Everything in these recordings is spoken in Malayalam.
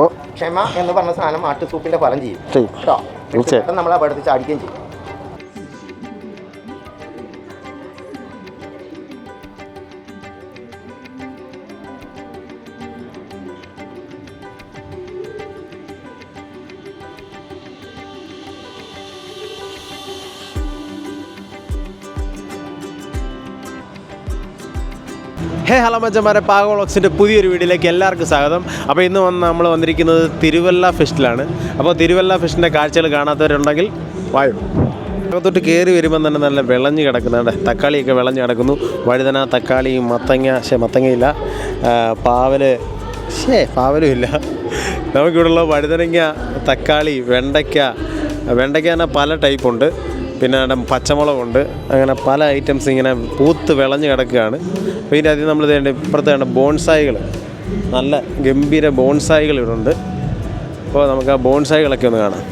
ഓ ക്ഷമ എന്ന് പറഞ്ഞ സാധനം ആട്ടുസൂപ്പിന്റെ ഫലം ചെയ്യും. കേട്ടോ? നമ്മൾ അപകടത്തിൽ ചാടിക്കുകയും ചെയ്യും. ഹേ ഹലോ മച്ചന്മാരെ പാകോളോക്സിന്റെ പുതിയൊരു വീഡിയോയിലേക്ക് എല്ലാവർക്കും സ്വാഗതം. അപ്പോൾ ഇന്ന് വന്ന് നമ്മൾ വന്നിരിക്കുന്നത് തിരുവല്ല ഫെസ്റ്റിലാണ്. അപ്പോൾ തിരുവല്ല ഫെസ്റ്റിന്റെ കാഴ്ചകൾ കാണാത്തവരുണ്ടെങ്കിൽ വായു. അകത്തോട്ട് കയറി വരുമ്പോൾ തന്നെ നല്ല വിളഞ്ഞ് കിടക്കുന്നുണ്ട് തക്കാളിയൊക്കെ വിളഞ്ഞ് കിടക്കുന്നു. വഴുതന തക്കാളി മത്തങ്ങ ശേ മത്തങ്ങയില്ല. പാവൽ ശേ പാവലും ഇല്ല. നമുക്കിവിടെയുള്ള വഴുതനങ്ങ തക്കാളി വെണ്ടയ്ക്ക വെണ്ടയ്ക്ക തന്നെ പല ടൈപ്പുണ്ട് പിന്നെ പച്ചമുളകുണ്ട്. അങ്ങനെ പല ഐറ്റംസ് ഇങ്ങനെ പൂത്ത് വിളഞ്ഞ് കിടക്കുകയാണ്. പിന്നെ അതിൽ നമ്മൾ ഇതേണ്ട ഇപ്പുറത്ത് ബോൺസായികൾ നല്ല ഗംഭീര ബോൺസായികൾ ഇവിടെ ഉണ്ട് അപ്പോൾ നമുക്ക് ആ ബോൺസായികളൊക്കെ ഒന്ന് കാണാം.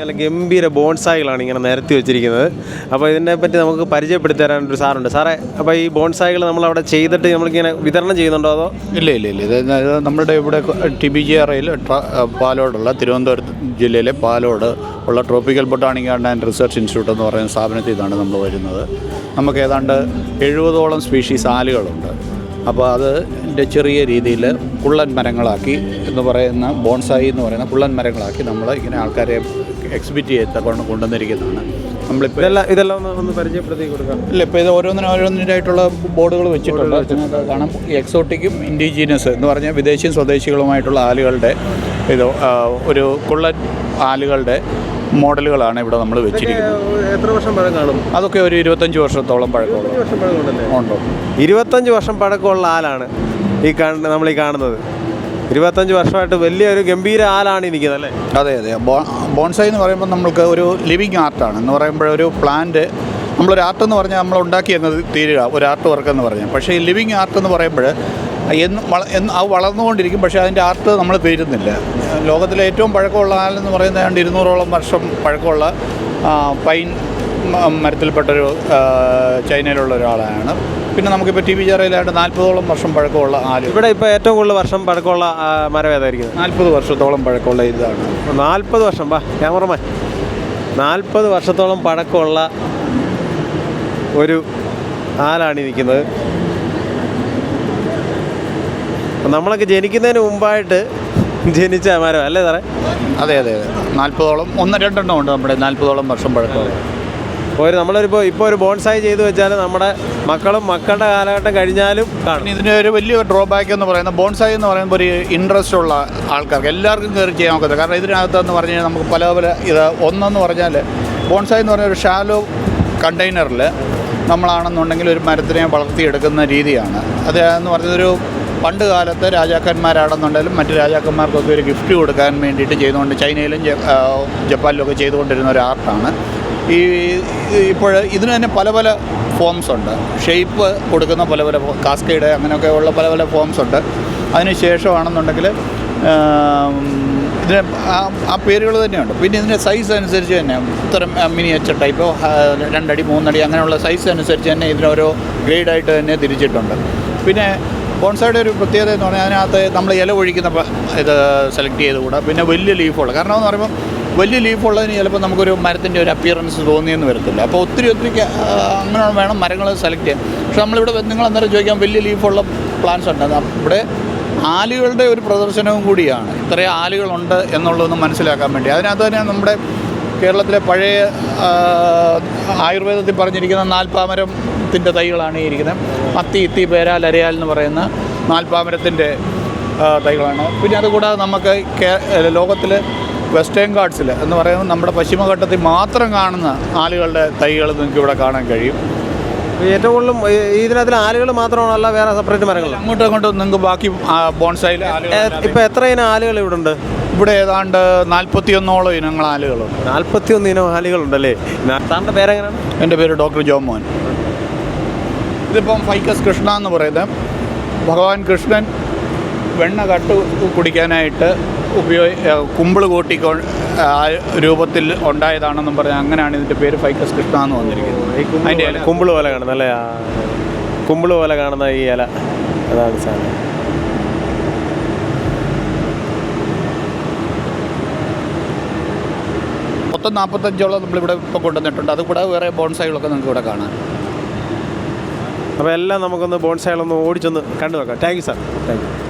നല്ല ഗംഭീര ബോൺസായികളാണ് ഇങ്ങനെ നിരത്തി വെച്ചിരിക്കുന്നത്. അപ്പോൾ ഇതിനെ പറ്റി നമുക്ക് പരിചയപ്പെടുത്തി തരാൻ ഒരു സാറുണ്ട്. സാറേ അപ്പോൾ ഈ ബോൺസായികൾ നമ്മൾ അവിടെ ചെയ്തിട്ട് നമ്മളിങ്ങനെ വിതരണം ചെയ്യുന്നുണ്ടോ അതോ? ഇല്ല ഇല്ല ഇല്ല. ഇത് നമ്മുടെ ഇവിടെ ടി ബി ജി ആറയിൽ പാലോടുള്ള തിരുവനന്തപുരം ജില്ലയിലെ പാലോട് ഉള്ള tropical botanic and research institute എന്ന് പറയുന്ന സ്ഥാപനത്തിൽ നിന്നാണ് നമ്മൾ വരുന്നത്. നമുക്ക് ഏതാണ്ട് എഴുപതോളം സ്പീഷീസ് ആലുകളുണ്ട്. അപ്പോൾ അതിന്റെ ചെറിയ രീതിയിൽ കുള്ളൻ മരങ്ങളാക്കി എന്ന് പറയുന്ന ബോൺസായി എന്ന് പറയുന്ന കുള്ളൻ മരങ്ങളാക്കി നമ്മൾ ഇങ്ങനെ ആൾക്കാരെ എക്സിബിറ്റ് ചെയ്ത് കൊണ്ട് കൊണ്ടുവന്നിരിക്കുന്നതാണ്. നമ്മളിപ്പോൾ ഇതെല്ലാം ഇതെല്ലാം ഒന്ന് ഒന്ന് പരിചയപ്പെടുത്തി കൊടുക്കാം. ഇല്ല ഇപ്പോൾ ഇത് ഓരോന്നിനും ഓരോന്നിനായിട്ടുള്ള ബോർഡുകൾ വെച്ചിട്ടുണ്ട്. കാരണം കാണാം എക്സോട്ടിക്കും ഇൻഡിജീനസ് എന്ന് പറഞ്ഞാൽ വിദേശിയും സ്വദേശികളുമായിട്ടുള്ള ആലുകളുടെ ഇത് ഒരു കുള്ളൻ ആലുകളുടെ മോഡലുകളാണ് ഇവിടെ നമ്മൾ വെച്ചിരിക്കുന്നത്. എത്ര വർഷം പഴം കാണും? അതൊക്കെ ഒരു ഇരുപത്തഞ്ച് വർഷത്തോളം പഴക്കമുള്ള ഉണ്ടോ? ഇരുപത്തഞ്ച് വർഷം പഴക്കമുള്ള ആലാണ് ഈ കാണുന്ന നമ്മൾ ഈ കാണുന്നത്. ഇരുപത്തഞ്ച് വർഷമായിട്ട് വലിയൊരു ഗംഭീര ആലാണ് ഇരിക്കുന്നത് അല്ലേ? അതെ അതെ. ബോ- ബോൺസായി എന്ന് പറയുമ്പോൾ നമ്മൾക്ക് ഒരു ലിവിങ് ആർട്ടാണ്. എന്ന് പറയുമ്പോൾ ഒരു പ്ലാന്റ് നമ്മളൊരു ആർട്ട് എന്ന് പറഞ്ഞാൽ നമ്മൾ ഉണ്ടാക്കി അങ്ങ് തീരുക ഒരു ആർട്ട് വർക്ക് എന്ന് പറഞ്ഞാൽ പക്ഷേ ഈ ലിവിങ് ആർട്ട് എന്ന് പറയുമ്പോൾ എന്ന് വള എന്ന് അത് വളർന്നുകൊണ്ടിരിക്കും പക്ഷേ അതിന്റെ ആർട്ട് നമ്മൾ തീരുന്നില്ല ലോകത്തിലെ ഏറ്റവും പഴക്കമുള്ള ആലെന്ന് പറയുന്നത് ഏതാണ്ട് ഇരുന്നൂറോളം വർഷം പഴക്കമുള്ള പൈൻ മരത്തിൽപ്പെട്ടൊരു ചൈനയിലുള്ള ഒരാളാണ്. പിന്നെ നമുക്കിപ്പോൾ ടി വി ജാറയിലായിട്ട് നാൽപ്പതോളം വർഷം പഴക്കമുള്ള ആൽ ഇവിടെ ഇപ്പോൾ ഏറ്റവും കൂടുതൽ വർഷം പഴക്കമുള്ള മരം ഏതായിരിക്കും നാൽപ്പത് വർഷത്തോളം പഴക്കമുള്ള ഇതാണ്. നാൽപ്പത് വർഷം വാ ക്യാമറമാൻ. നാൽപ്പത് വർഷത്തോളം പഴക്കമുള്ള ഒരു ആലാണ് ഇരിക്കുന്നത്. നമ്മളൊക്കെ ജനിക്കുന്നതിന് മുമ്പായിട്ട് ജനിച്ച മരം അല്ലേ സാറേ? അതെ അതെ അതെ. നാൽപ്പതോളം ഒന്ന് രണ്ടെണ്ണം ഉണ്ട് നമ്മുടെ നാൽപ്പതോളം വർഷം പഴക്കമുള്ള. ഒരു നമ്മളൊരിപ്പോൾ ഇപ്പോൾ ഒരു ബോൺസായി ചെയ്തു വെച്ചാൽ നമ്മുടെ മക്കളും മക്കളുടെ കാലഘട്ടം കഴിഞ്ഞാലും കാണും. ഇതിന്റെ ഒരു വലിയ ഡ്രോബാക്ക് എന്ന് പറയുന്നത് ബോൺസായി എന്ന് പറയുമ്പോൾ ഒരു ഇൻട്രസ്റ്റ് ഉള്ള ആൾക്കാർക്ക് എല്ലാവർക്കും കയറി ചെയ്യാൻ നോക്കുന്നത് കാരണം ഇതിനകത്തെന്ന് പറഞ്ഞു കഴിഞ്ഞാൽ നമുക്ക് പല പല ഇത് ഒന്നെന്ന് പറഞ്ഞാൽ ബോൺസായി എന്ന് പറഞ്ഞ ഒരു ഷാലോ കണ്ടെയ്നറിൽ നമ്മളാണെന്നുണ്ടെങ്കിൽ ഒരു മരത്തിനെ വളർത്തിയെടുക്കുന്ന രീതിയാണ്. അത് എന്ന് പറഞ്ഞതൊരു പണ്ട് കാലത്ത് രാജാക്കന്മാരാണെന്നുണ്ടെങ്കിലും മറ്റ് രാജാക്കന്മാർക്കൊക്കെ ഒരു ഗിഫ്റ്റ് കൊടുക്കാൻ വേണ്ടിയിട്ട് ചെയ്തുകൊണ്ട് ചൈനയിലും ജപ്പാനിലും ഒക്കെ ചെയ്തുകൊണ്ടിരുന്ന ഒരു ആർട്ടാണ് ഈ ഇപ്പോൾ ഇതിന് തന്നെ പല പല ഫോംസ് ഉണ്ട്. ഷേപ്പ് കൊടുക്കുന്ന പല പല കാസ്കേഡ് അങ്ങനെയൊക്കെ ഉള്ള പല പല ഫോംസ് ഉണ്ട്. അതിന് ശേഷമാണെന്നുണ്ടെങ്കിൽ ഇതിന് ആ- പേരുകൾ തന്നെയുണ്ട്. പിന്നെ ഇതിന്റെ സൈസ് അനുസരിച്ച് തന്നെ ഇത്തരം മിനിയേച്ചർ ടൈപ്പോ രണ്ടടി മൂന്നടി അങ്ങനെയുള്ള സൈസ് അനുസരിച്ച് തന്നെ ഇതിനോരോ ഗ്രേഡായിട്ട് തന്നെ തിരിച്ചിട്ടുണ്ട്. പിന്നെ ബോൺസൈഡ് ഒരു പ്രത്യേകത എന്ന് പറഞ്ഞാൽ അതിനകത്ത് നമ്മൾ ഇല ഒഴിക്കുന്ന ഇത് സെലക്ട് ചെയ്തുകൂടാ. പിന്നെ വലിയ ലീഫുകൾ കാരണം എന്ന് പറയുമ്പോൾ വലിയ ലീഫുള്ളതിന് ചിലപ്പോൾ നമുക്കൊരു മരത്തിന്റെ ഒരു അപ്പിയറൻസ് തോന്നിയെന്ന് വരത്തില്ല. അപ്പോൾ ഒത്തിരി ഒത്തിരി അങ്ങനെ വേണം മരങ്ങൾ സെലക്ട് ചെയ്യാൻ. പക്ഷെ നമ്മളിവിടെ നിങ്ങൾ അന്നേരം ചോദിക്കാം വലിയ ലീഫുള്ള പ്ലാന്റ്സ് ഉണ്ട്. ഇവിടെ ആലുകളുടെ ഒരു പ്രദർശനവും കൂടിയാണ്. ഇത്രയും ആലുകളുണ്ട് എന്നുള്ളതൊന്ന് മനസ്സിലാക്കാൻ വേണ്ടി. അതിനകത്ത് തന്നെ നമ്മുടെ കേരളത്തിലെ പഴയ ആയുർവേദത്തിൽ പറഞ്ഞിരിക്കുന്ന നാൽപ്പാമരത്തിന്റെ തൈകളാണ് ഈ ഇരിക്കുന്നത്. അത്തി ഇത്തി പേരാൽ അരയാൽ എന്ന് പറയുന്ന നാൽപ്പാമരത്തിന്റെ തൈകളാണ്. പിന്നെ അതുകൂടാതെ നമുക്ക് ലോകത്തിൽ വെസ്റ്റേൺ ഗാർഡ്സിൽ എന്ന് പറയുന്നത് നമ്മുടെ പശ്ചിമഘട്ടത്തിൽ മാത്രം കാണുന്ന ആലുകളുടെ തൈകൾ നിങ്ങൾക്ക് ഇവിടെ കാണാൻ കഴിയും. ഏറ്റവും കൂടുതലും ഇതിനകത്തിൽ ആലുകൾ മാത്രമാണല്ല വേറെ സെപ്പറേറ്റ് മരങ്ങൾ അങ്ങോട്ടും അങ്ങോട്ടും നിങ്ങൾക്ക് ബാക്കി ബോൺസൈൽ ഇപ്പം എത്ര ഇനം ആലുകൾ ഇവിടെ ഉണ്ട് ഇവിടെ ഏതാണ്ട് നാൽപ്പത്തിയൊന്നോളം ഇനങ്ങൾ ആലുകളുണ്ട് നാൽപ്പത്തി ഒന്ന് ഇനം ആലുകളുണ്ടല്ലേ സാറിന്റെ പേരെങ്ങനെയാണ്? എന്റെ പേര് ഡോക്ടർ ജോമോഹൻ ഇതിപ്പം ഫൈക്കസ് കൃഷ്ണ എന്ന് പറയുന്നത് ഭഗവാൻ കൃഷ്ണൻ വെണ്ണ കട്ട് കുടിക്കാനായിട്ട് ഉപയോഗ കുമ്പിൾ കൂട്ടിക്കോ ആ രൂപത്തിൽ ഉണ്ടായതാണെന്നും പറഞ്ഞ് അങ്ങനെയാണ് ഇതിന്റെ പേര് ഫൈക്കസ് കൃഷ്ണ എന്ന് വന്നിരിക്കുന്നത്. അതിന്റെ ഇല. കുമ്പിൾ പോലെ കാണുന്ന അല്ലേ? കുമ്പിൾ പോലെ കാണുന്ന ഈ ഇല. അതാണ് സാധനം. മൊത്തം നാൽപ്പത്തഞ്ചോളം നമ്മളിവിടെ ഇപ്പോൾ കൊണ്ടുവന്നിട്ടുണ്ട്. അതുകൂടെ വേറെ ബോൺസൈകളൊക്കെ നിങ്ങൾക്ക് ഇവിടെ കാണാം. അപ്പോൾ എല്ലാം നമുക്കൊന്ന് ബോൺസൈകളൊന്ന് ഓടിച്ചൊന്ന് കണ്ടു നോക്കാം thank you sir thank you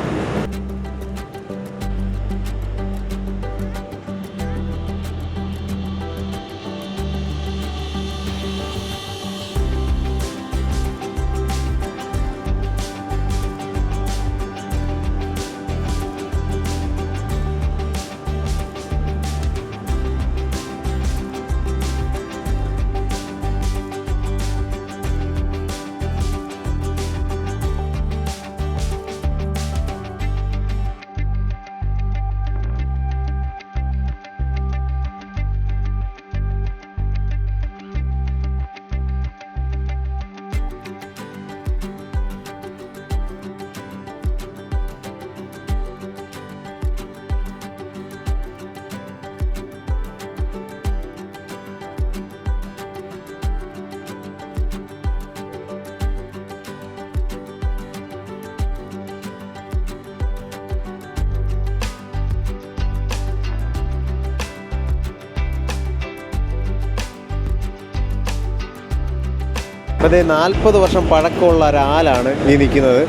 ഇത് നാൽപ്പത് വർഷം പഴക്കമുള്ള ഒരാലാണ് ഈ നിൽക്കുന്നത്.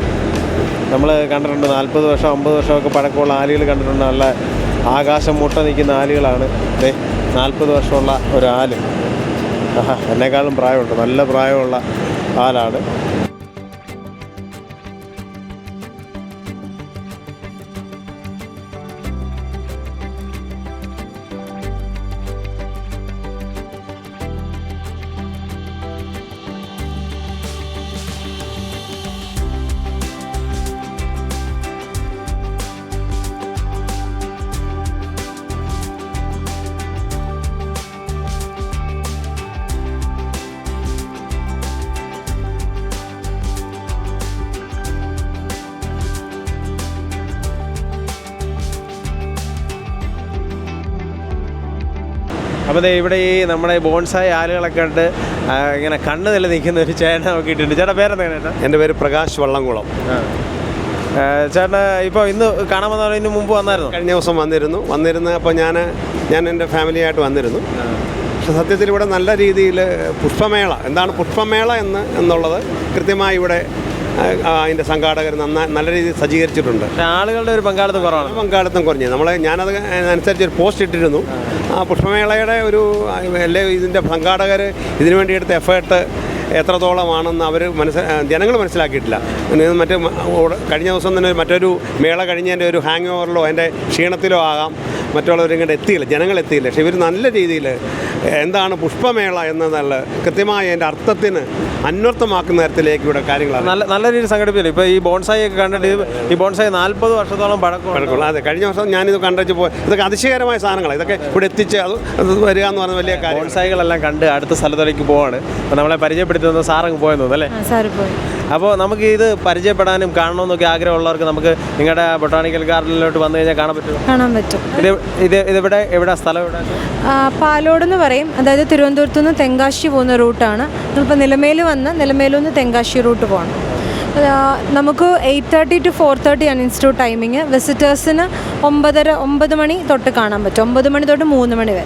നമ്മൾ കണ്ടിട്ടുണ്ട് നാൽപ്പത് വർഷം അമ്പത് വർഷമൊക്കെ പഴക്കമുള്ള ആലുകൾ കണ്ടിട്ടുണ്ട്. നല്ല ആകാശം മുട്ട നിൽക്കുന്ന ആലുകളാണ്. ദേ നാൽപ്പത് വർഷമുള്ള ഒരു എന്നെക്കാളും പ്രായമുണ്ട്. നല്ല പ്രായമുള്ള ആലാണ്. അപ്പോൾ ഇവിടെ ഈ നമ്മുടെ ബോൺസായ ആളുകളൊക്കെ ഉണ്ട്. ഇങ്ങനെ കണ്ണ് നില നിൽക്കുന്ന ഒരു ചേട്ടൻ നോക്കിയിട്ടുണ്ട് ചേട്ടാ പേരെന്താ ചേട്ടാ? എന്റെ പേര് പ്രകാശ് വള്ളംകുളം. ചേട്ടാ ചേട്ടന് ഇപ്പോൾ ഇന്ന് കാണാൻ വന്നോ ഇന്ന് മുമ്പ് വന്നായിരുന്നു? കഴിഞ്ഞ ദിവസം വന്നിരുന്നു. വന്നിരുന്ന അപ്പോൾ ഞാൻ ഞാൻ എന്റെ ഫാമിലിയായിട്ട് വന്നിരുന്നു. പക്ഷെ സത്യത്തിൽ ഇവിടെ നല്ല രീതിയിൽ പുഷ്പമേള എന്താണ് പുഷ്പമേള എന്ന് എന്നുള്ളത് കൃത്യമായി ഇവിടെ അതിന്റെ സംഘാടകർ നന്നായി നല്ല രീതിയിൽ സജ്ജീകരിച്ചിട്ടുണ്ട്. ആളുകളുടെ ഒരു പങ്കാളിത്തം കുറവാണ്. പങ്കാളിത്തം കുറഞ്ഞു. നമ്മൾ ഞാനത് അനുസരിച്ച് ഒരു പോസ്റ്റ് ഇട്ടിരുന്നു. ആ പുഷ്പമേളയുടെ ഒരു അല്ലെ ഇതിന്റെ സംഘാടകർ ഇതിനു വേണ്ടി എടുത്ത എഫേർട്ട് എത്രത്തോളമാണെന്ന് അവർ മനസ്സ ജനങ്ങൾ മനസ്സിലാക്കിയിട്ടില്ല. മറ്റേ കഴിഞ്ഞ ദിവസം തന്നെ മറ്റൊരു മേള കഴിഞ്ഞതിന്റെ ഒരു ഹാങ് ഓവറിലോ അതിന്റെ ക്ഷീണത്തിലോ ആകാം. മറ്റുള്ളവർ ഇങ്ങോട്ട് എത്തിയില്ല ജനങ്ങൾ എത്തിയില്ല. പക്ഷേ ഇവർ നല്ല രീതിയിൽ എന്താണ് പുഷ്പമേള എന്നതല്ല കൃത്യമായ അതിന്റെ അർത്ഥത്തിന് അന്വർത്ഥമാക്കുന്ന തരത്തിലേക്ക് ഇവിടെ കാര്യങ്ങളാണ്. നല്ല നല്ല രീതിയിൽ സംഘടിപ്പിച്ചില്ല? ഇപ്പോൾ ഈ ബോൺസായി ഒക്കെ കണ്ടിട്ട് ഈ ബോൺസായി നാൽപ്പത് വർഷത്തോളം പഴക്കം പഴക്കമുള്ള അതെ കഴിഞ്ഞ വർഷം ഞാനിത് കണ്ടിച്ച് പോയി. ഇതൊക്കെ അതിശയകരമായ സാധനങ്ങളാണ് ഇതൊക്കെ ഇവിടെ എത്തിച്ച് അത് വരിക എന്ന് പറഞ്ഞ വലിയ കാര്യം ബോൺസായികളെല്ലാം കണ്ട് അടുത്ത സ്ഥലത്തേക്ക് പോവാണ്. അപ്പോൾ നമ്മളെ പരിചയപ്പെടുത്തുന്ന സാറങ്ങ് പോയെന്ന് തോന്നുന്നു അല്ലേ? ആ സാറ് പോയി. അപ്പോൾ നമുക്ക് ഇത് പരിചയപ്പെടാനും കാണണമെന്നൊക്കെ ആഗ്രഹമുള്ളവർക്ക് നമുക്ക് നിങ്ങളുടെ ബൊട്ടാണിക്കൽ ഗാർഡനിലോട്ട് വന്നു കഴിഞ്ഞാൽ കാണാൻ പറ്റും കാണാൻ പറ്റും. ഇത് ഇത് ഇതിവിടെ എവിടെ സ്ഥലം എവിടെ? പാലോട് എന്ന് പറയും. അതായത് തിരുവനന്തപുരത്ത് നിന്ന് തെങ്കാശി പോകുന്ന റൂട്ടാണ്. നമ്മളിപ്പോൾ നിലമേൽ വന്ന് നിലമേലിൽ നിന്ന് തെങ്കാശി റൂട്ട് പോകണം നമുക്ക് eight thirty to four thirty ആണ് ഇൻസ്റ്റിറ്റ്യൂട്ട് ടൈമിങ് വിസിറ്റേഴ്സിന് ഒമ്പതര ഒമ്പത് മണി തൊട്ട് കാണാൻ പറ്റും. ഒമ്പത് മണി തൊട്ട് മൂന്ന് മണി വരെ.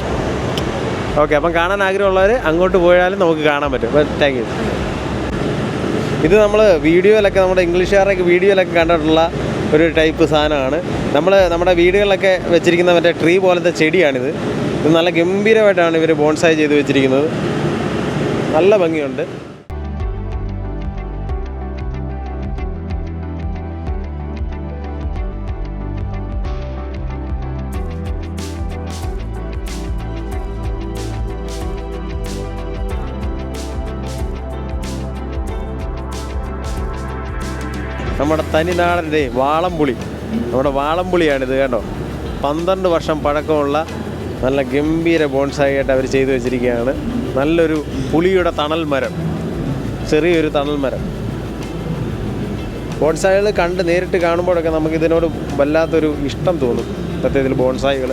ഓക്കെ അപ്പം കാണാൻ ആഗ്രഹമുള്ളവർ അങ്ങോട്ട് പോയാലും നമുക്ക് കാണാൻ പറ്റും. താങ്ക് യു ഇത് നമ്മൾ വീഡിയോയിലൊക്കെ നമ്മുടെ ഇംഗ്ലീഷുകാരൊക്കെ വീഡിയോയിലൊക്കെ കണ്ടിട്ടുള്ള ഒരു ടൈപ്പ് സാധനമാണ്. നമ്മൾ നമ്മുടെ വീടുകളിലൊക്കെ വെച്ചിരിക്കുന്ന മറ്റേ ട്രീ പോലത്തെ ചെടിയാണിത്. ഇത് നല്ല ഗംഭീരമായിട്ടാണ് ഇവർ ബോൺസായി ചെയ്ത് വെച്ചിരിക്കുന്നത്. നല്ല ഭംഗിയുണ്ട്. നമ്മുടെ തനിനാടന്റെ വാളംപുളി. നമ്മുടെ വാളംപുളിയാണിത് കേട്ടോ പന്ത്രണ്ട് വർഷം പഴക്കമുള്ള നല്ല ഗംഭീര ബോൺസായി ആയിട്ട് അവർ ചെയ്തു വെച്ചിരിക്കുകയാണ്. നല്ലൊരു പുളിയുടെ തണൽ മരം. ചെറിയൊരു തണൽ മരം. ബോൺസായികൾ കണ്ട് നേരിട്ട് കാണുമ്പോഴൊക്കെ നമുക്കിതിനോട് വല്ലാത്തൊരു ഇഷ്ടം തോന്നും. സത്യത്തിൽ ബോൺസായികൾ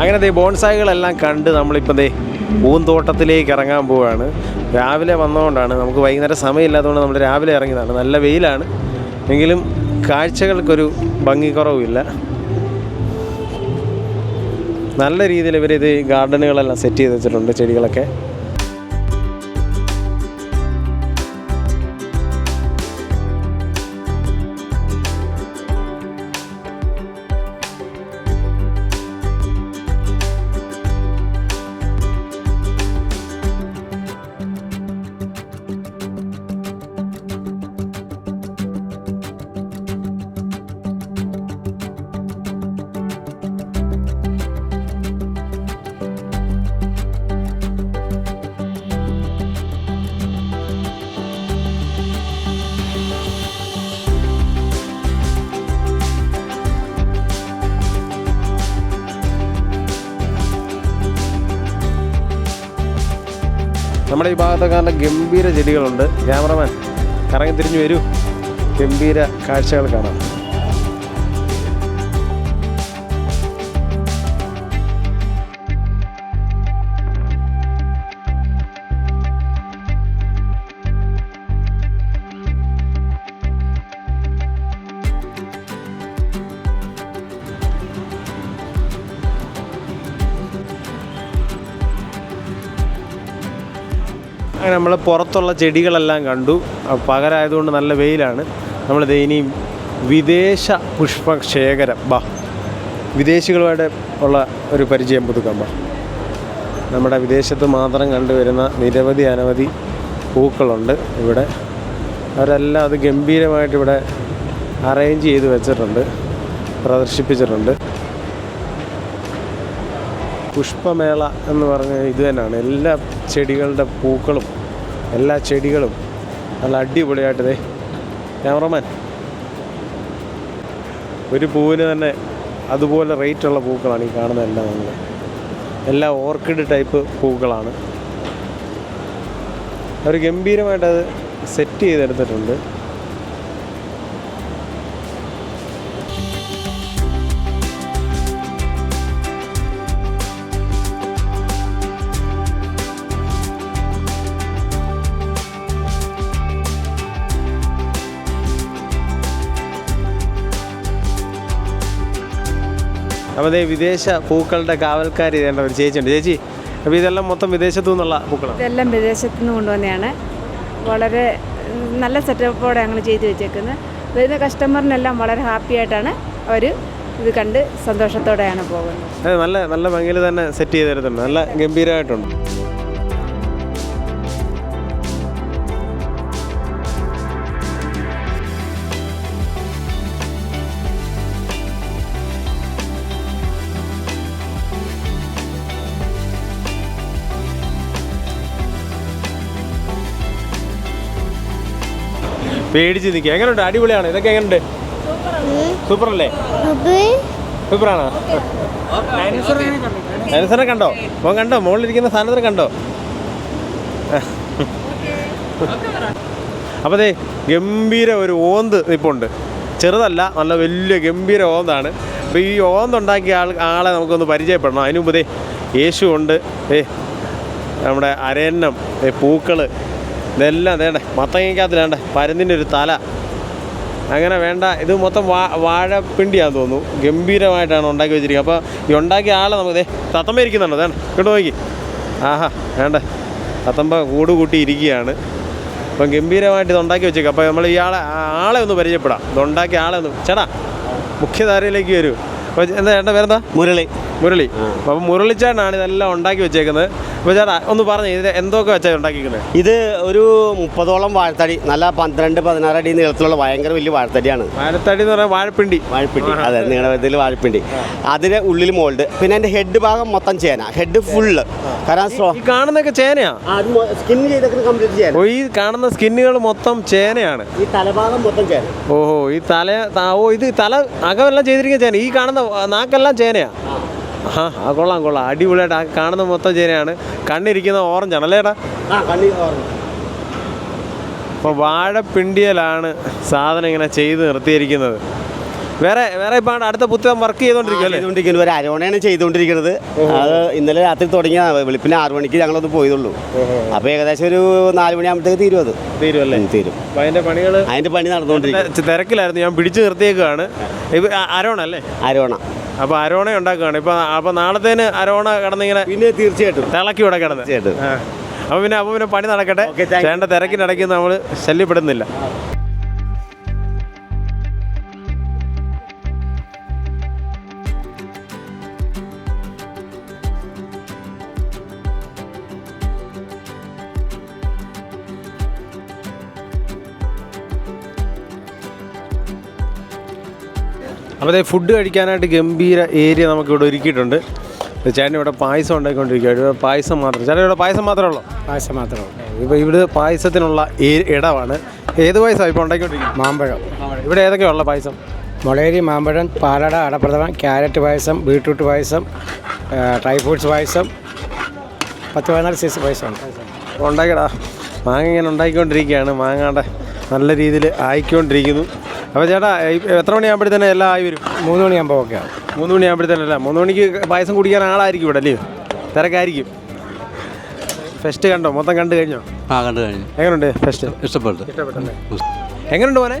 അങ്ങനെ ദേ ബോൺസായികളെല്ലാം കണ്ട് നമ്മളിപ്പോൾ ദേ പൂന്തോട്ടത്തിലേക്ക് ഇറങ്ങാൻ പോവുകയാണ് രാവിലെ വന്നതുകൊണ്ടാണ് നമുക്ക് വൈകുന്നേരം സമയമില്ലാത്തതുകൊണ്ട് നമ്മൾ രാവിലെ ഇറങ്ങിയതാണ്. നല്ല വെയിലാണ്. എങ്കിലും കാഴ്ചകൾക്കൊരു ഭംഗിക്കുറവുമില്ല നല്ല രീതിയിൽ ഇവരിത് ഗാർഡനുകളെല്ലാം സെറ്റ് ചെയ്ത് വെച്ചിട്ടുണ്ട് ചെടികളൊക്കെ. നമ്മുടെ ഈ ഭാഗത്തൊക്കെ നല്ല ഗംഭീര ചെടികളുണ്ട്. ക്യാമറമാൻ കറങ്ങി തിരിഞ്ഞു വരൂ. ഗംഭീര കാഴ്ചകൾ കാണാം. അങ്ങനെ നമ്മൾ പുറത്തുള്ള ചെടികളെല്ലാം കണ്ടു. പകരായതുകൊണ്ട് നല്ല വെയിലാണ്. നമ്മൾ ഇനിയും വിദേശ പുഷ്പശേഖരം. ബാ വിദേശികളുമായിട്ട് ഉള്ള ഒരു പരിചയം പുതുക്കാം ബാ. നമ്മുടെ വിദേശത്ത് മാത്രം കണ്ടുവരുന്ന നിരവധി അനവധി പൂക്കളുണ്ട് ഇവിടെ. അവരെല്ലാം അത് ഗംഭീരമായിട്ട് ഇവിടെ അറേഞ്ച് ചെയ്ത് വെച്ചിട്ടുണ്ട് പ്രദർശിപ്പിച്ചിട്ടുണ്ട്. പുഷ്പമേള എന്ന് പറഞ്ഞ ഇത് തന്നെയാണ്. എല്ലാ ചെടികളുടെ പൂക്കളും എല്ലാ ചെടികളും നല്ല അടിപൊളിയായിട്ടതേ ക്യാമറമാൻ. ഒരു പൂവിന് തന്നെ അതുപോലെ റേറ്റുള്ള പൂക്കളാണ് ഈ കാണുന്ന എല്ലാം നമ്മൾ എല്ലാം ഓർക്കിഡ് ടൈപ്പ് പൂക്കളാണ്. അവർ ഗംഭീരമായിട്ടത് സെറ്റ് ചെയ്തെടുത്തിട്ടുണ്ട്. അപ്പോൾ ഇതേ വിദേശ പൂക്കളുടെ കാവൽക്കാരി ഇതേണ്ട ഒരു ചേച്ചിയുണ്ട്. ചേച്ചി അപ്പോൾ ഇതെല്ലാം മൊത്തം വിദേശത്തു നിന്നുള്ള പൂക്കളാണ് ഇതെല്ലാം വിദേശത്തു നിന്ന് കൊണ്ടുവന്നെയാണ്. വളരെ നല്ല സെറ്റപ്പോടെ ഞങ്ങൾ ചെയ്തു വെച്ചേക്കുന്നത് വരുന്ന കസ്റ്റമറിനെല്ലാം വളരെ ഹാപ്പി ആയിട്ടാണ് അവർ ഇത് കണ്ട് സന്തോഷത്തോടെയാണ് പോകുന്നത്. നല്ല നല്ല ഭംഗിയിൽ തന്നെ സെറ്റ് ചെയ്ത് തരുന്നുണ്ട്. നല്ല ഗംഭീരമായിട്ടുണ്ട് പേടിച്ച് നിൽക്കുക എങ്ങനെയുണ്ട് അടിപൊളിയാണ്. ഇതൊക്കെ എങ്ങനെയുണ്ട് സൂപ്പർ അല്ലേ സൂപ്പറാണോ? ഡൈനോസറെ കണ്ടോ? മോൻ കണ്ടോ? മുകളിലിരിക്കുന്ന സാധനത്തിന് കണ്ടോ? അപ്പോൾ അതെ ഗംഭീര ഒരു ഓന്ത് നിപ്പുണ്ട് ചെറുതല്ല നല്ല വലിയ ഗംഭീര ഓന്താണ്. അപ്പോൾ ഈ ഓന്തുണ്ടാക്കിയ ആൾ ആളെ നമുക്കൊന്ന് പരിചയപ്പെടണം. അതിന് മുമ്പ് ദേ യേശു ഉണ്ട്. ഏ നമ്മുടെ അരയന്നം പൂക്കൾ ഇതെല്ലാം വേണ്ടേ മത്തങ്ങയ്ക്കകത്തിലാണ്ടേ പരുന്നിന്റെ ഒരു തല. അങ്ങനെ വേണ്ട ഇത് മൊത്തം വാ വാഴപ്പിണ്ടിയാന്ന് തോന്നുന്നു. ഗംഭീരമായിട്ടാണ് ഉണ്ടാക്കി വെച്ചിരിക്കുന്നത്. അപ്പോൾ ഈ ഉണ്ടാക്കിയ ആളെ നമുക്ക് തത്തമ്മ ഇരിക്കുന്നുണ്ടോ. തേണ്ട ഇങ്ങോട്ട് നോക്കി. ആഹാ വേണ്ട. തത്തമ്പ കൂട് കൂട്ടി ഇരിക്കുകയാണ്. അപ്പം ഗംഭീരമായിട്ട് ഇത് ഉണ്ടാക്കി വെച്ചേക്കാം. അപ്പോൾ നമ്മൾ ഇയാളെ ആളെ ഒന്ന് പരിചയപ്പെടാം. ഇത് ഉണ്ടാക്കിയ ആളെ ഒന്ന് ചേട്ടാ മുഖ്യധാരയിലേക്ക് വരൂ. അപ്പോൾ എന്താ ചേട്ടാ പേരെന്താ? മുരളി. മുരളി. അപ്പോൾ മുരളിച്ചേട്ടനാണ് ഇതെല്ലാം ഉണ്ടാക്കി വെച്ചേക്കുന്നത്. അപ്പോൾ ചേട്ടാ ഒന്ന് പറഞ്ഞു ഇത് എന്തൊക്കെ വെച്ചാൽ ഉണ്ടാക്കിക്കുന്നത് ഇത് ഒരു മുപ്പതോളം വാഴത്തടി നല്ല പന്ത്രണ്ട് പതിനാറ് അടി നീളത്തിലുള്ള ഭയങ്കര വലിയ വാഴത്തടിയാണ്. വാഴത്തടി എന്ന് പറഞ്ഞാൽ വാഴപ്പിണ്ടി. വാഴപ്പിണ്ടി. അതെ നിങ്ങളുടെ നീളത്തിൽ വാഴപ്പിണ്ടി. അതിന് ഉള്ളിൽ മോൾഡ്. പിന്നെ അതിന്റെ ഹെഡ് ഭാഗം മൊത്തം ചേന. Head full. കാരണം കാണുന്നൊക്കെ ഈ കാണുന്നതൊക്കെ ചേനയാ? സ്കിൻ ചെയ്തൊക്കെ കംപ്ലീറ്റ് ചേന. ഓ ഈ കാണുന്ന സ്കിന്നുകൾ മൊത്തം ചേനയാണ്. ഈ തലഭാഗം മൊത്തം ചേന. ഓഹോ ഈ തല ഓ ഇത് തല അകമെല്ലാം ചെയ്തിരിക്കുന്ന ചേന. ഈ കാണുന്ന നാക്കെല്ലാം ചേനയാ? ആ കൊള്ളാം കൊള്ളാം. അടിപൊളിയായിട്ട് ആ കാണുന്ന മൊത്തം ചേനയാണ്. കണ്ണിരിക്കുന്ന ഓറഞ്ച് ആണല്ലേടാ അപ്പോൾ വാഴപ്പിണ്ടിയലാണ് സാധനം ഇങ്ങനെ ചെയ്ത് നിർത്തിയിരിക്കുന്നത്. വേറെ വേറെ ഇപ്പൊ അടുത്ത പുത്തകം വർക്ക് ചെയ്തുകൊണ്ടിരിക്കുന്നത് ഒരു അരോണയാണ് ചെയ്തുകൊണ്ടിരിക്കുന്നത് അത് ഇന്നലെ രാത്രി തുടങ്ങിയ വെളുപ്പിന് ആറു മണിക്ക് ഞങ്ങളൊന്ന് പോയതുള്ളൂ. അപ്പോൾ ഏകദേശം ഒരു നാല് മണിയാകുമ്പോഴത്തേക്ക് തീരും അത്. തീരും അല്ലേ? ഉം, തീരും. അതിന്റെ പണികൾ പണി നടന്നുകൊണ്ടിരിക്കും. തിരക്കിലായിരുന്നു. ഞാൻ പിടിച്ചു നിർത്തിയേക്കാണ് അരോണ അല്ലേ? അരോണ. അപ്പൊ അരോണ ഉണ്ടാക്കുകയാണ്. ഇപ്പൊ അപ്പൊ നാളത്തേന് അരോണ കിടന്നിങ്ങനെ പിന്നെ തീർച്ചയായിട്ടും. തിളക്കി ഇവിടെ കിടന്ന്. തീർച്ചയായിട്ടും. അപ്പൊ പിന്നെ അപ്പൊ പിന്നെ പണി നടക്കട്ടെ. വേണ്ട. ചേട്ടന്റെ തിരക്കിനിടയ്ക്ക് നമ്മൾ ശല്യപ്പെടുന്നില്ല. അപ്പോൾ അതേ ഫുഡ് കഴിക്കാനായിട്ട് ഗംഭീര ഏരിയ നമുക്കിവിടെ ഒരുക്കിയിട്ടുണ്ട്. ചേട്ടൻ ഇവിടെ പായസം ഉണ്ടാക്കിക്കൊണ്ടിരിക്കുക ഇവിടെ പായസം മാത്രം. ചേട്ടൻ ഇവിടെ പായസം മാത്രമേ ഉള്ളൂ? പായസം മാത്രമേ ഉള്ളൂ. ഇപ്പോൾ ഇവിടെ പായസത്തിനുള്ള ഇടമാണ് ഏത് പായസമാണ് ഇപ്പോൾ ഉണ്ടാക്കിക്കൊണ്ടിരിക്കുന്നത്? മാമ്പഴം. ഇവിടെ ഏതൊക്കെയുള്ള പായസം? മുളേരി മാമ്പഴം പാലട അടപ്രഥമൻ ക്യാരറ്റ് പായസം ബീട്രൂട്ട് പായസം ഡ്രൈ ഫ്രൂട്ട്സ് പായസം പത്ത് പതിനാല് സൈസ് പായസമാണ്. ഉണ്ടാക്കിയടാ. മാങ്ങ ഇങ്ങനെ ഉണ്ടാക്കിക്കൊണ്ടിരിക്കുകയാണ്. മാങ്ങാടെ നല്ല രീതിയിൽ ആയിക്കൊണ്ടിരിക്കുന്നു. അപ്പോൾ ചേട്ടാ എത്ര മണിയാകുമ്പോഴത്തേനെ എല്ലാം ആയി വരും? മൂന്ന് മണിയാകുമ്പോൾ ഓക്കെ ആവും മൂന്ന് അല്ല മൂന്ന് മണിക്ക് പായസം കുടിക്കാൻ ആളായിരിക്കും ഇവിടെ അല്ലേ? തിരക്കായിരിക്കും. ഫെസ്റ്റ് കണ്ടോ? മൊത്തം കണ്ടു കഴിഞ്ഞോ? ആ കണ്ടു കഴിഞ്ഞു. എങ്ങനെയുണ്ട് ഫെസ്റ്റ് ഇഷ്ടപ്പെട്ടു ഇഷ്ടപ്പെട്ടല്ലേ എങ്ങനെയുണ്ട് മോനെ?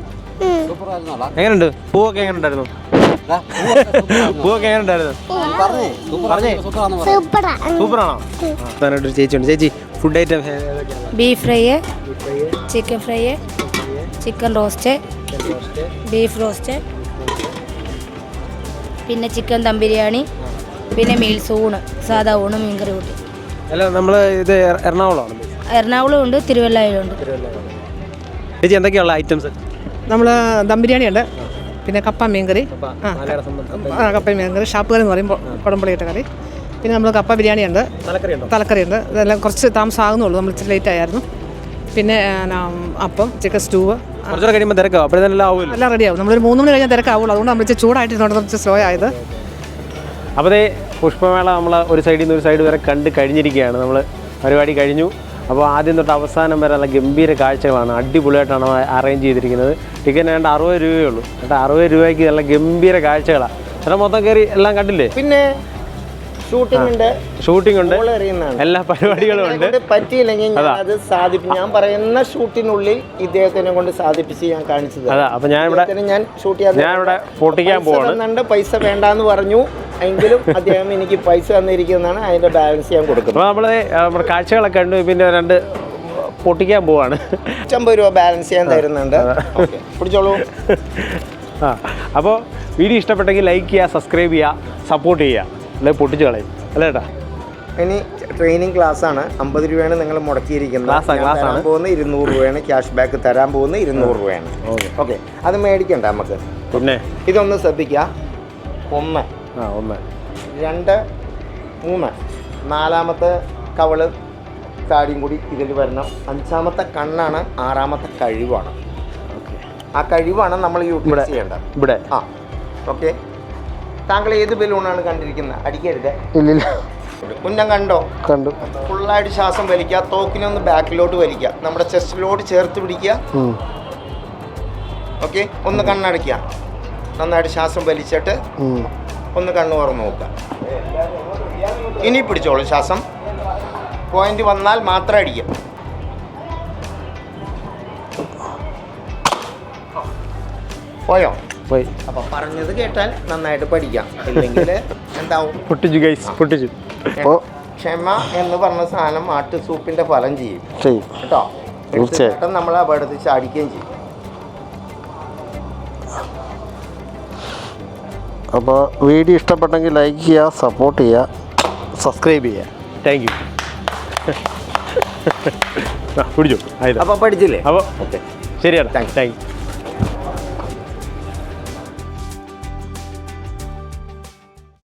എങ്ങനെയുണ്ട് പൂവൊക്കെ എങ്ങനെ ഉണ്ടായിരുന്നു പൂവൊക്കെ എങ്ങനെയുണ്ടായിരുന്നു പറഞ്ഞേ സൂപ്പറാണോ? ചേച്ചിയുണ്ട്. ചേച്ചി food item beef fry chicken fry chicken roast beef roast. പിന്നെ ചിക്കൻ ദം ബിരിയാണി. പിന്നെ മീൽസ് ഊണ് സാധാ ഊണ് മീൻകറി കൂട്ടി. അല്ല നമ്മൾ ഇത് എറണാകുളമാണ്. എറണാകുളം ഉണ്ട് തിരുവല്ലയിലുണ്ട് ചേച്ചി എന്തൊക്കെയുള്ള ഐറ്റംസ് നമ്മൾ ദം ബിരിയാണി ഉണ്ട്. പിന്നെ കപ്പ മീൻകറി. ആ കപ്പ മീൻകറി. ഷാപ്പ് കറി എന്ന് പറയുമ്പോൾ കുടംപുളിയിട്ട കറി. പിന്നെ നമ്മൾ കപ്പ ബിരിയാണി ഉണ്ട്. തലക്കറി ഉണ്ടോ? തലക്കറി ഉണ്ട്. ഇതെല്ലാം കുറച്ച് താമസമാകുന്നുള്ളൂ നമ്മൾ ഇച്ചിരി ലേറ്റ് ആയിരുന്നു. പിന്നെ അപ്പം ചിക്കൻ സ്റ്റൂവ് കുറച്ചുകൂടെ കഴിയുമ്പോൾ തിരക്കാവും. ആവുമല്ലോ. എല്ലാം റെഡിയാവും നമ്മളൊരു മൂന്ന് മണി കഴിഞ്ഞാൽ തിരക്കാവുള്ളൂ. അതുകൊണ്ട് നമ്മൾ ഇച്ചിരി ചൂടായിട്ടിരുന്നോണ്ട് കുറച്ച് സ്ലോ ആയത്. അപ്പോൾ പുഷ്പമേള നമ്മൾ ഒരു സൈഡിൽ നിന്ന് ഒരു സൈഡ് വരെ കണ്ട് കഴിഞ്ഞിരിക്കുകയാണ്. നമ്മൾ പരിപാടി കഴിഞ്ഞു. അപ്പോൾ ആദ്യം തൊട്ട് അവസാനം വരെ നല്ല ഗംഭീര കാഴ്ചകളാണ്. അടിപൊളിയായിട്ടാണ് അറേഞ്ച് ചെയ്തിരിക്കുന്നത്. ടിക്കറ്റ് വേണ്ട അറുപത് രൂപയേ ഉള്ളൂ. എന്നിട്ട് അറുപത് രൂപയ്ക്ക് നല്ല ഗംഭീര കാഴ്ചകളാണ് ചേട്ടാ മൊത്തം കയറി എല്ലാം കണ്ടില്ലേ? പിന്നെ ഷൂട്ടിംഗ് ഉണ്ട്. ഷൂട്ടിംഗ് ഉണ്ട്. എല്ലാ പരിപാടികളും ഉണ്ട്. പറ്റിയില്ലെങ്കിൽ ഞാൻ അത്. സാധിപ്പിക്കും. ഞാൻ പറയുന്ന ഷൂട്ടിനുള്ളിൽ ഇദ്ദേഹത്തിനെ കൊണ്ട് സാധിപ്പിച്ച് ഞാൻ കാണിച്ചത്. അതാ. ഞാൻ ഇവിടെ ഞാൻ ഷൂട്ട് ചെയ്യാൻ ഞാനിവിടെ പൊട്ടിക്കാൻ പൈസ പോവാണ്. തന്നുണ്ട് പൈസ വേണ്ടാന്ന് പറഞ്ഞു. എങ്കിലും അദ്ദേഹം എനിക്ക് പൈസ തന്നിരിക്കുന്നതാണ്. അതിന്റെ ബാലൻസ് ഞാൻ കൊടുക്കുന്നത് അപ്പോൾ നമ്മൾ നമ്മുടെ കാഴ്ചകളൊക്കെ കണ്ടു. പിന്നെ രണ്ട് പൊട്ടിക്കാൻ പോവാണ്. നൂറ്റമ്പത് രൂപ ബാലൻസ് ചെയ്യാൻ തരുന്നുണ്ട്. പിടിച്ചോളൂ. ആ. അപ്പോൾ വീഡിയോ ഇഷ്ടപ്പെട്ടെങ്കിൽ ലൈക്ക് ചെയ്യുക സബ്സ്ക്രൈബ് ചെയ്യുക സപ്പോർട്ട് ചെയ്യുക. അല്ലെങ്കിൽ പൊട്ടിച്ച് കളയും. അല്ലേ ഏട്ടാ? ഇനി ട്രെയിനിങ് ക്ലാസ് ആണ്. അമ്പത് രൂപയാണ് നിങ്ങൾ മുടക്കിയിരിക്കുന്നത്. പോകുന്ന ഇരുന്നൂറ് രൂപയാണ്. ക്യാഷ് ബാക്ക് തരാൻ പോകുന്ന ഇരുന്നൂറ് രൂപയാണ്. ഓക്കെ. അത് മേടിക്കണ്ട നമുക്ക്. പിന്നെ? ഇതൊന്ന് ശ്രദ്ധിക്കുക ഒന്ന്. ഒന്ന്. രണ്ട്. മൂന്ന്. നാലാമത്തെ കവൾ താടിയും കൂടി ഇതിൽ വരണം. അഞ്ചാമത്തെ കണ്ണാണ് ആറാമത്തെ കഴിവാണ്. ആ കഴിവാണ് നമ്മൾ യൂട്ടിലൈസ് ചെയ്യേണ്ടത്. ഇവിടെ. ആ. ഓക്കെ താങ്കൾ ഏത് ബലൂണാണ് കണ്ടിരിക്കുന്നത്? അടിക്കരുത്. ഇല്ലില്ല. കുഞ്ഞം കണ്ടോ? കണ്ടു. ഫുള്ളായിട്ട് ശ്വാസം വലിക്കുക തോക്കിനെ ഒന്ന് ബാക്കിലോട്ട് വലിക്കുക. നമ്മുടെ ചെസ്റ്റിലോട്ട് ചേർത്ത് പിടിക്കുക. ഓക്കെ? ഒന്ന് കണ്ണടയ്ക്കുക. നന്നായിട്ട് ശ്വാസം വലിച്ചിട്ട് ഒന്ന് കണ്ണു തുറന്ന് നോക്കുക. ഇനി പിടിച്ചോളൂ ശ്വാസം. പോയിന്റ് വന്നാൽ മാത്രം അടിക്കുക. പോയോ? പോയി. അപ്പൊ പറഞ്ഞത് കേട്ടാൽ നന്നായിട്ട് പഠിക്കാം. ഇല്ലെങ്കിൽ എന്താവും? പൊട്ടിച്ചു ഗൈസ് പൊട്ടിച്ചു. അപ്പോൾ ക്ഷമ എന്ന് പറഞ്ഞ സാധനം ആട്ട് സൂപ്പിന്റെ ഫലം ചെയ്യും. ചെയ്യും. കേട്ടോ? തീർച്ചയായിട്ടും നമ്മൾ അപകടത്തിൽ ചാടിക്കുകയും ചെയ്യും. അപ്പോൾ വീഡിയോ ഇഷ്ടപ്പെട്ടെങ്കിൽ ലൈക്ക് ചെയ്യുക സപ്പോർട്ട് ചെയ്യുക സബ്സ്ക്രൈബ് ചെയ്യുക. താങ്ക് യു പിടിച്ചു. അപ്പോൾ അപ്പൊ പഠിച്ചില്ലേ? അപ്പോൾ ശരിയാണ്. Thank you